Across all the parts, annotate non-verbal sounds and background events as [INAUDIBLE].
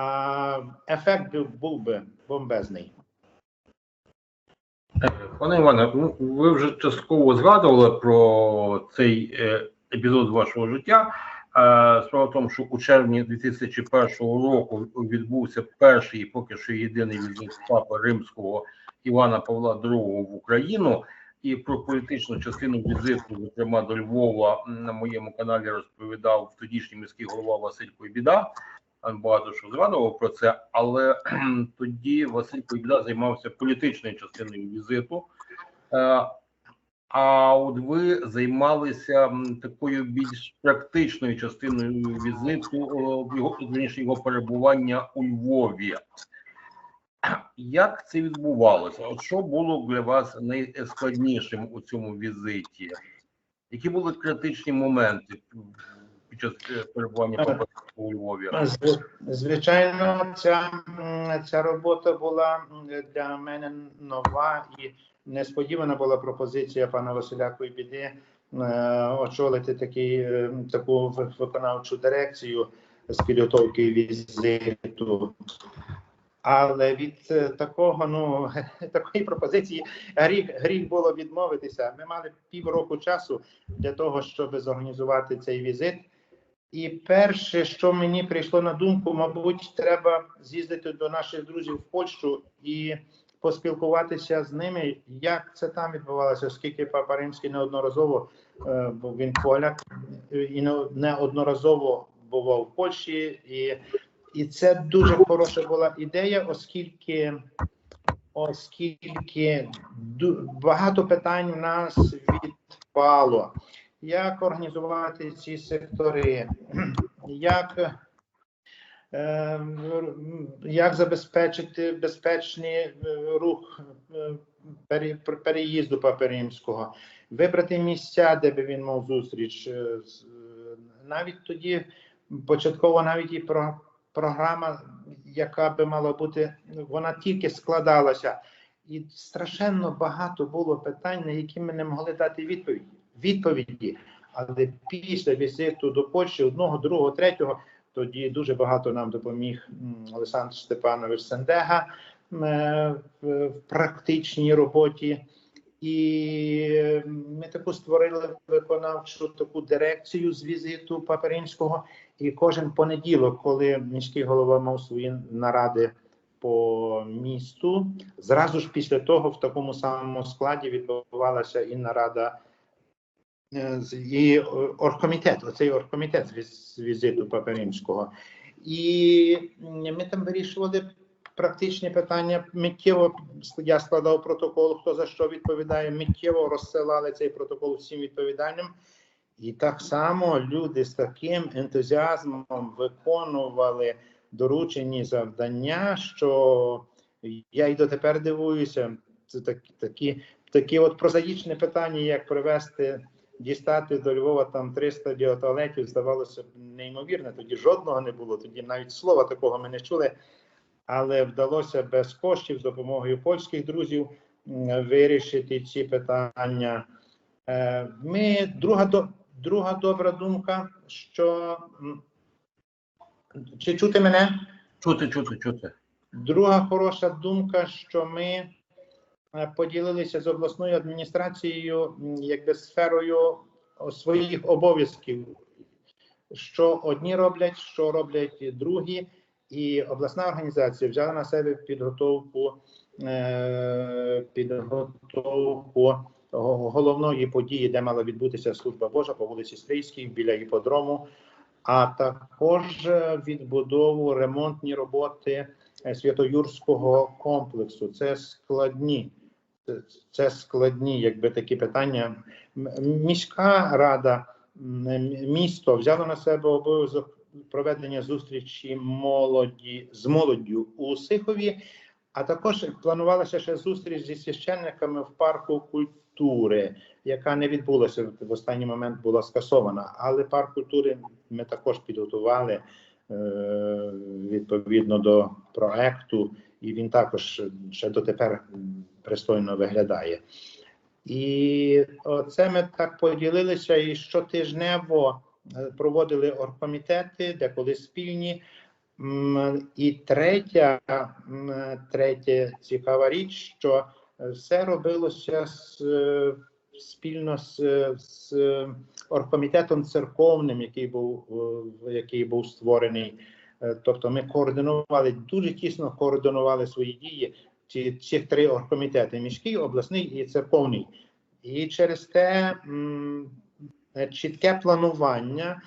а ефект був, би бомбезний. Пане Іване, ну ви вже частково згадували про цей е, епізод вашого життя. Е, Справа в тому, що у червні 2001 року відбувся перший, поки що єдиний візит папи римського Івана Павла II в Україну. І про політичну частину візиту, зокрема до Львова, на моєму каналі розповідав тодішній міський голова Василь Койбіда. Багато що згадував про це, але тоді Василь Койбіда займався політичною частиною візиту. Е, А от ви займалися такою більш практичною частиною візиту, його вірніше, його перебування у Львові. Як це відбувалося? От що було для вас найскладнішим у цьому візиті? Які були критичні моменти під час перебування у Львові? Звичайно, ця, ця робота була для мене нова і несподівана була пропозиція пана Василя Куйбіди е, очолити такий, е, таку виконавчу дирекцію з підготовки візиту. Але від е, такого, ну [LAUGHS] такої пропозиції гріх, гріх було відмовитися. Ми мали півроку часу для того, щоб зорганізувати цей візит. І перше, що мені прийшло на думку, мабуть, треба з'їздити до наших друзів в Польщу і поспілкуватися з ними, як це там відбувалося, оскільки Папа Римський неодноразово, е, бо він поляк, е, і неодноразово бував в Польщі, і, і це дуже хороша була ідея, оскільки, оскільки багато питань в нас відпало як організувати ці сектори, [CLEARS THROAT] як, е, як забезпечити безпечний е, рух е, переїзду Папи Римського, вибрати місця, де би він мав зустріч. Навіть тоді початково навіть і про програма, яка би мала бути, вона тільки складалася. І страшенно багато було питань, на які ми не могли дати відповіді. Відповіді. Але після візиту до Польщі одного, другого, третього, тоді дуже багато нам допоміг Олександр Степанович Сендега е, в практичній роботі. І ми таку створили виконавчу таку дирекцію з візиту Папи Римського. І кожен понеділок, коли міський голова мав свої наради по місту, зразу ж після того в такому самому складі відбувалася і нарада і е, оргкомітет, оцей оргкомітет з візиту Папи Римського. І ми там вирішували практичні питання. Миттєво я складав протокол, хто за що відповідає. Миттєво розсилали цей протокол всім відповідальним. І так само люди з таким ентузіазмом виконували доручені завдання, що я й дотепер дивуюся. Це такі, такі, такі от прозаїчні питання, як привезти, дістати до Львова там 300 біотуалетів, здавалося б, неймовірне. Тоді жодного не було, тоді навіть слова такого ми не чули. Але вдалося без коштів з допомогою польських друзів вирішити ці питання. Е, Ми друга друга добра думка, що чи чути мене? Чути, чути, чути. Друга хороша думка, що ми поділилися з обласною адміністрацією якби сферою своїх обов'язків, що одні роблять, що роблять другі, і обласна організація взяла на себе підготовку е, підготовку головної події, де мала відбутися служба Божа по вулиці Стрийській біля іподрому, а також е, відбудову ремонтні роботи е, Святоюрського комплексу. Це складні, це- складні, якби такі питання. Міська рада, місто взяло на себе обов'язок проведення зустрічі молоді з молоддю у Сихові. А також планувалася ще зустріч зі священниками в парку культури, яка не відбулася в останній момент була скасована. Але парк культури ми також підготували е, відповідно до проекту, і він також ще дотепер пристойно виглядає. І це ми так поділилися і щотижнево е, проводили оргкомітети, деколи спільні. І третя, третя цікава річ, що е, все робилося з, е, спільно з, з оргкомітетом церковним, який був, який був створений. Е, Тобто ми координували, дуже тісно координували свої дії, ці, ці три оргкомітети: міський, обласний і церковний. І через те е, чітке планування,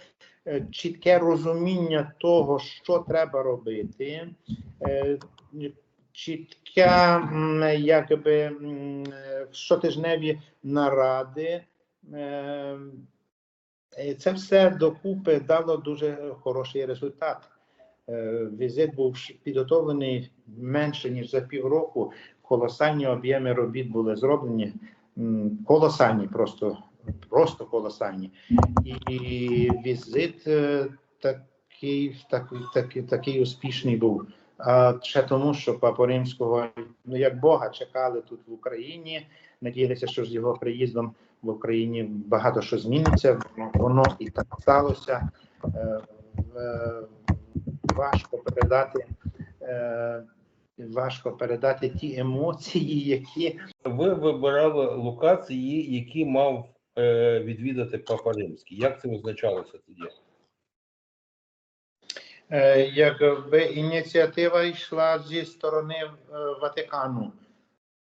е, чітке розуміння того, що треба робити, е, чітка м, якби щотижневі наради. Це все докупи дало дуже хороший результат. Е, Візит був підготовлений менше ніж за півроку. Колосальні об'єми робіт були зроблені. Колосальні, просто, просто колосальні. І візит е, такий, такий, такий, такий успішний був. А ще тому, що Папу Римського, ну як Бога, чекали тут в Україні. Надіялися, що з його приїздом в Україні багато що зміниться. Воно і так сталося. Важко передати. е, Важко передати ті емоції, які Ви вибирали локації, які мав е, відвідати Папа Римський. Як це визначалося тоді? Е, якби ініціатива йшла зі сторони е, Ватикану.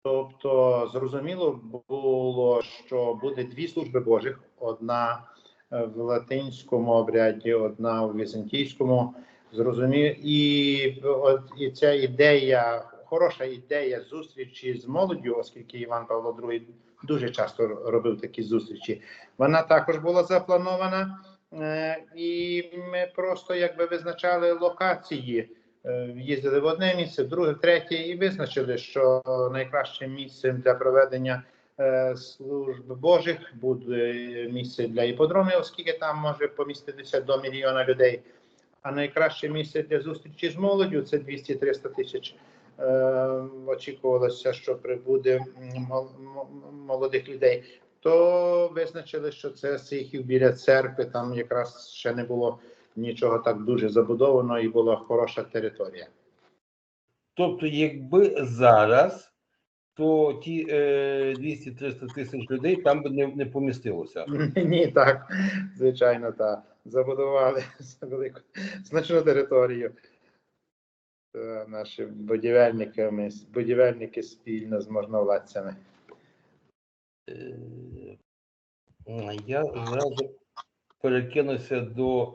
Тобто, зрозуміло було, що буде дві служби Божих: одна в латинському обряді, одна в візантійському. Зрозумів, і от і ця ідея, хороша ідея зустрічі з молоддю, оскільки Іван Павло II дуже часто робив такі зустрічі. Вона також була запланована. Е, І ми просто якби визначали локації. Е, Їздили в одне місце, в друге, в третє, і визначили, що найкращим місцем для проведення е, служб Божих буде місце для іподромів, оскільки там може поміститися до мільйона людей. А найкраще місце для зустрічі з молоддю це 200-300 тисяч. Е, очікувалося, що прибуде молодих людей то визначили, що це Сихів біля церкви. Там якраз ще не було нічого так дуже забудовано і була хороша територія. Тобто, якби зараз, то ті е, 200-300 тисяч людей там би не, не помістилося. Ні, так, звичайно, так. Забудували [LAUGHS] велику значну територію. Та Наші будівельниками, будівельники спільно з можновладцями. Е, Я зразу перекинуся до